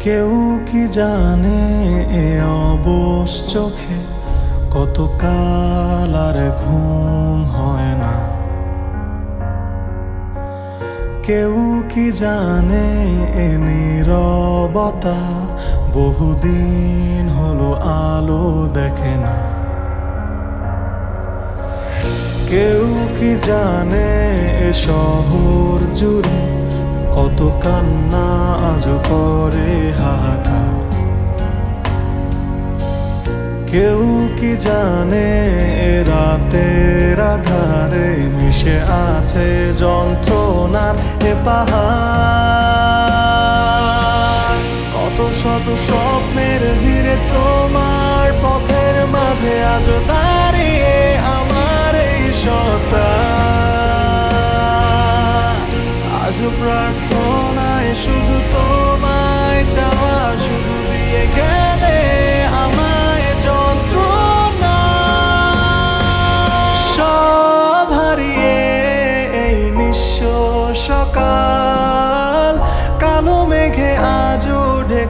কেউ কি জানে এ অবশ চোখে কত কাল আর ঘুম হয় না? কেউ কি জানে এ নীরবতা বহুদিন হলো আলো দেখে না। কেউ কি জানে এ শহর জুড়ে কত কান্না আজ করে হাহাকার? কেউ কি জানে এ রাতের আধারে মিশে আছে যন্ত্রণার এ পাহাড়? শত স্বপ্নের ভিড়ে তোমার পথের মাঝে আজ দাঁড়িয়ে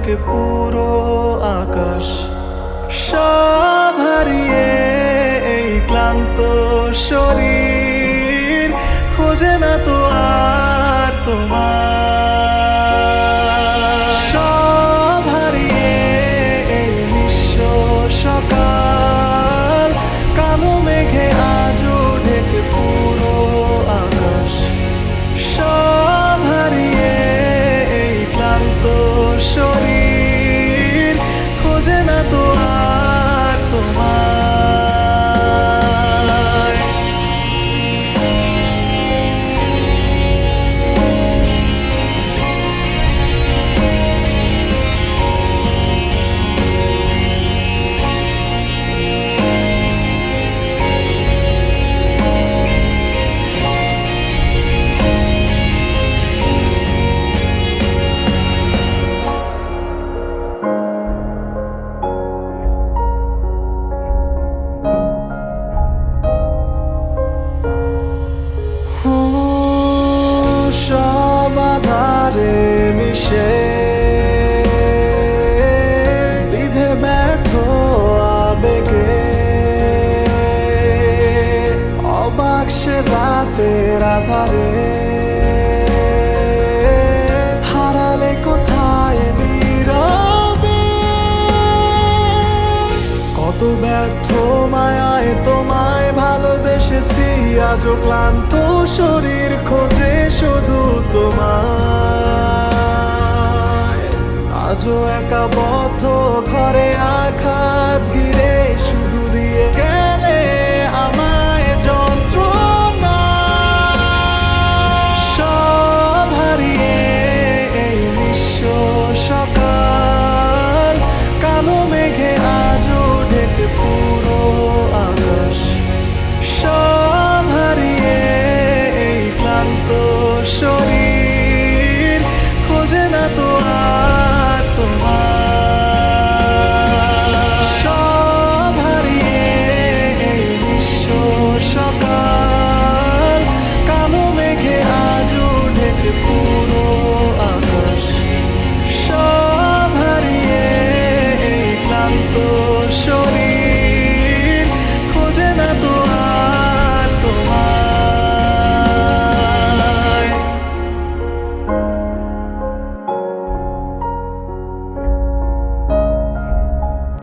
ঢেকে পুরো আকাশ সব হারিয়ে এই ক্লান্ত শরীর। খোঁজে না তো সে রাতের আধারে। হারালে কোথায় নীরবে? কত ব্যর্থ মায়ায় তোমায় ভালোবেসেছি, আজও ক্লান্ত শরীর খোঁজে শুধু তোমায়। আজও একা বদ্ধ ঘরে আঘাত ঘিরে